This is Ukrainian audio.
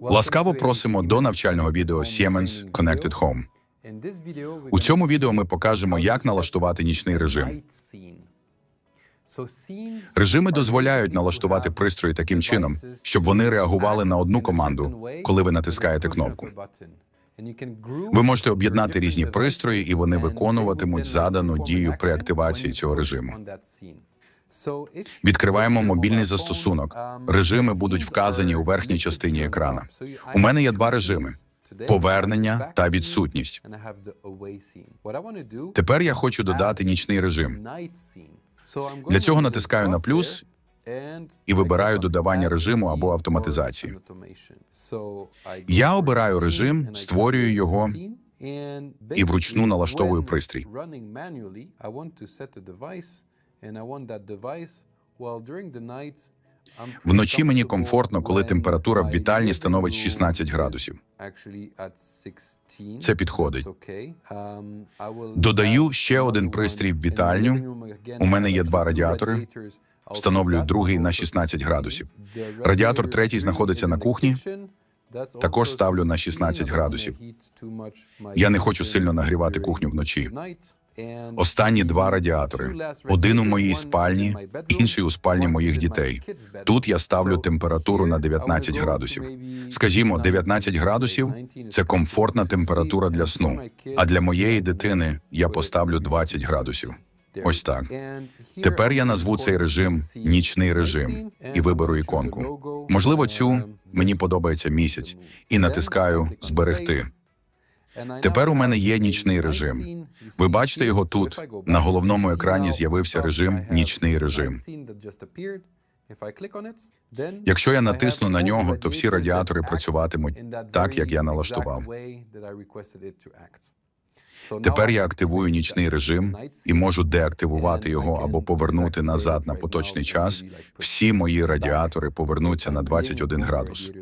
Ласкаво просимо до навчального відео Siemens Connected Home. У цьому відео ми покажемо, як налаштувати нічний режим. Режими дозволяють налаштувати пристрої таким чином, щоб вони реагували на одну команду, коли ви натискаєте кнопку. Ви можете об'єднати різні пристрої, і вони виконуватимуть задану дію при активації цього режиму. Відкриваємо мобільний застосунок. Режими будуть вказані у верхній частині екрана. У мене є два режими: повернення та відсутність. Тепер я хочу додати нічний режим. Для цього натискаю на плюс і вибираю додавання режиму або автоматизації. Я обираю режим, створюю його і вручну налаштовую пристрій. Вночі мені комфортно, коли температура в вітальні становить 16 градусів. Це підходить. Додаю ще один пристрій в вітальню. У мене є два радіатори. Встановлюю другий на 16 градусів. Радіатор третій знаходиться на кухні. Також ставлю на 16 градусів. Я не хочу сильно нагрівати кухню вночі. Останні два радіатори: один у моїй спальні, інший у спальні моїх дітей. Тут я ставлю температуру на 19 градусів. Скажімо, 19 градусів це комфортна температура для сну. А для моєї дитини я поставлю 20 градусів. Ось так. Тепер я назву цей режим нічний режим і виберу іконку. Можливо, цю мені подобається місяць, і натискаю зберегти. Тепер у мене є нічний режим. Ви бачите його тут. На головному екрані з'явився режим нічний режим. Якщо я натисну на нього, то всі радіатори працюватимуть так, як я налаштував. Тепер я активую нічний режим і можу деактивувати його або повернути назад на поточний час. Всі мої радіатори повернуться на 21 градус.